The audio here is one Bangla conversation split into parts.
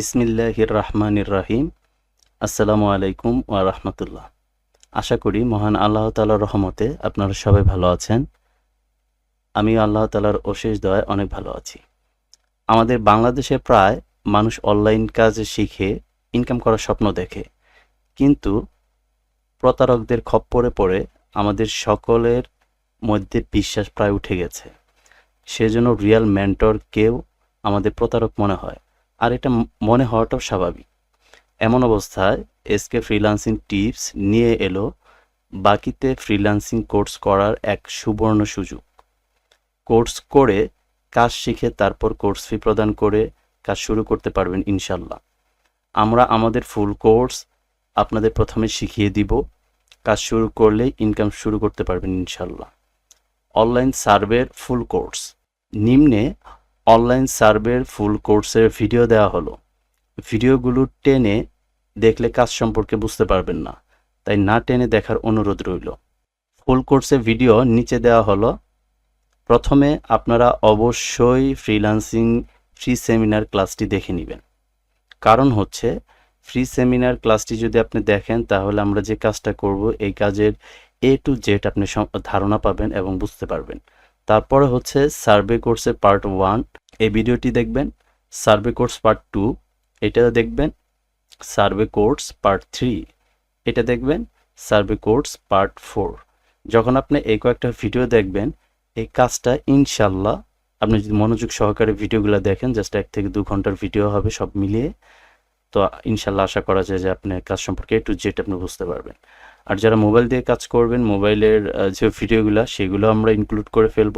বিসমিল্লাহির রহমানির রাহিম আসসালামু আলাইকুম ওয়া রাহমাতুল্লাহ। আশা করি মহান আল্লাহ তালার রহমতে আপনারা সবাই ভালো আছেন। আমি আল্লাহ তালার অশেষ দয়ায় অনেক ভালো আছি। আমাদের বাংলাদেশে প্রায় মানুষ অনলাইন কাজ শিখে ইনকাম করার স্বপ্ন দেখে। কিন্তু প্রতারকদের খপ্পরে পড়ে আমাদের সকলের মধ্যে বিশ্বাস প্রায় উঠে গেছে। সেজন্য রিয়াল মেন্টর কেউ আমাদের প্রতারক মনে হয়। আর এটা মনে হওয়াটাও স্বাভাবিক। এমন অবস্থায় এসকে ফ্রিল্যান্সিং টিপস নিয়ে এলো, বাকিতে ফ্রিল্যান্সিং কোর্স করার এক সুবর্ণ সুযোগ। কোর্স করে কাজ শিখে তারপর কোর্স ফি প্রদান করে কাজ শুরু করতে পারবেন ইনশাল্লাহ। আমরা আমাদের ফুল কোর্স আপনাদের প্রথমে শিখিয়ে দিব, কাজ শুরু করলে ইনকাম শুরু করতে পারবেন ইনশাল্লাহ। অনলাইন সার্ভের ফুল কোর্স। নিম্নে অনলাইন সার্ভের ফুল কোর্সের ভিডিও দেওয়া হলো। ভিডিওগুলো টেনে দেখলে কাজ সম্পর্কে বুঝতে পারবেন না, তাই না টেনে দেখার অনুরোধ রইল। ফুল কোর্সের ভিডিও নিচে দেওয়া হলো। প্রথমে আপনারা অবশ্যই ফ্রিল্যান্সিং ফ্রি সেমিনার ক্লাসটি দেখে নেবেন। কারণ হচ্ছে ফ্রি সেমিনার ক্লাসটি যদি আপনি দেখেন, তাহলে আমরা যে কাজটা করব, এই কাজের এ টু জেড আপনি ধারণা পাবেন এবং বুঝতে পারবেন। তারপরে হচ্ছে সার্ভে কোর্সের পার্ট ওয়ান এই ভিডিওটি দেখবেন, সার্ভে কোর্স পার্ট টু, এটা দেখবেন, সার্ভে কোর্স পার্ট থ্রি, এটা দেখবেন, সার্ভে কোর্স পার্ট ফোর। যখন আপনি এই কয়েকটা ভিডিও দেখবেন, এই কাজটা ইনশাল্লাহ আপনি যদি মনোযোগ সহকারে ভিডিওগুলো দেখেন, জাস্ট এক থেকে দু ঘণ্টার ভিডিও হবে সব মিলিয়ে, তো ইনশাল্লাহ আশা করা যায় যে আপনি কাজ সম্পর্কে একটু জেট আপনি বুঝতে পারবেন। আর যারা মোবাইল দিয়ে কাজ করবেন, মোবাইলের যে ভিডিওগুলো, সেগুলো আমরা ইনক্লুড করে ফেলব।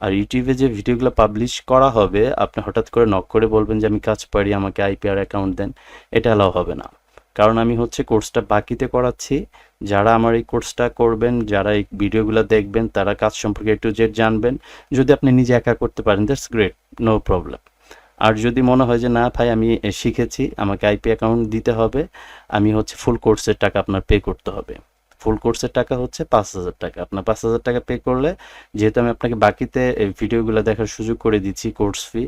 আর ইউটিউবে যে ভিডিওগুলো পাবলিশ করা হবে, আপনি হঠাৎ করে নক করে বলবেন যে, আমি কাজ পারি, আমাকে আইপিআর অ্যাকাউন্ট দেন, এটা অ্যালাউ হবে না। কারণ আমি হচ্ছে কোর্সটা বাকিতে করাচ্ছি। যারা আমার এই কোর্সটা করবেন, যারা এই ভিডিওগুলো দেখবেন, তারা কাজ সম্পর্কে একটু জেট জানবেন। যদি আপনি নিজে একা করতে পারেন দ্যাটস গ্রেট নো প্রবলেম আর যদি মনে হয় যে, না ভাই, আমি শিখেছি, আমাকে আইপি অ্যাকাউন্ট দিতে হবে, আমি হচ্ছে ফুল কোর্সের টাকা আপনার পে করতে হবে। ফুল কোর্সের টাকা হচ্ছে পাঁচ হাজার টাকা। আপনার পাঁচ হাজার টাকা পে করলে যেহেতু আমি আপনাকে বাকিতে এই ভিডিওগুলো দেখার সুযোগ করে দিচ্ছি কোর্স ফি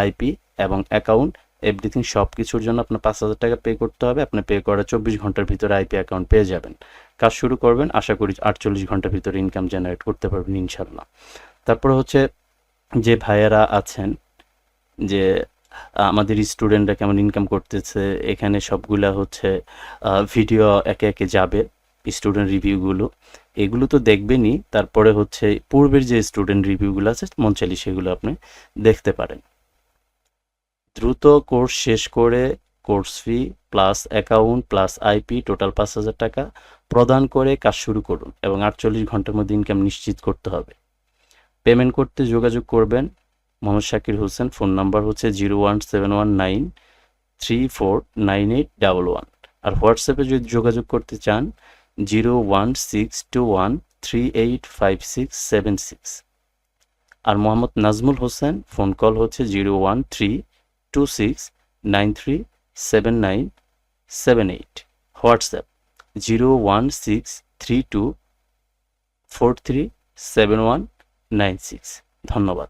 আইপি এবং অ্যাকাউন্ট এভরিথিং সব কিছুর জন্য আপনার পাঁচ হাজার টাকা পে করতে হবে। আপনি পে করার চব্বিশ ঘণ্টার ভিতরে আইপি অ্যাকাউন্ট পেয়ে যাবেন। কাজ শুরু করবেন, আশা করি আটচল্লিশ ঘণ্টার ভিতরে ইনকাম জেনারেট করতে পারবেন ইনশাল্লাহ তারপরে হচ্ছে যে ভাইয়েরা আছেন, যে আমাদের স্টুডেন্টরা কেমন ইনকাম করতেছে, এখানে সবগুলা হচ্ছে ভিডিও একে একে যাবে। স্টুডেন্ট রিভিউগুলো এগুলো তো দেখবেনই। তারপরে হচ্ছে পূর্বের যে স্টুডেন্ট রিভিউগুলো আছে মন চাইলে সেগুলো আপনি দেখতে পারেন। দ্রুত কোর্স শেষ করে course fee plus account plus IP total পাঁচ হাজার টাকা প্রদান করে কাজ শুরু করুন এবং আটচল্লিশ ঘণ্টার মধ্যে ইনকাম নিশ্চিত করতে হবে। পেমেন্ট করতে যোগাযোগ করবেন। মোহাম্মদ শাকির হোসেন ফোন নাম্বার হচ্ছে zero one seven one nine three four nine eight double one. আর হোয়াটসঅ্যাপে যদি যোগাযোগ করতে চান zero one six two one three eight five six seven six. আর মোহাম্মদ নাজমুল হোসেন, ফোন কল হচ্ছে zero one three two six nine three seven nine seven eight. WhatsApp zero one six three two four three seven one nine six. ধন্যবাদ।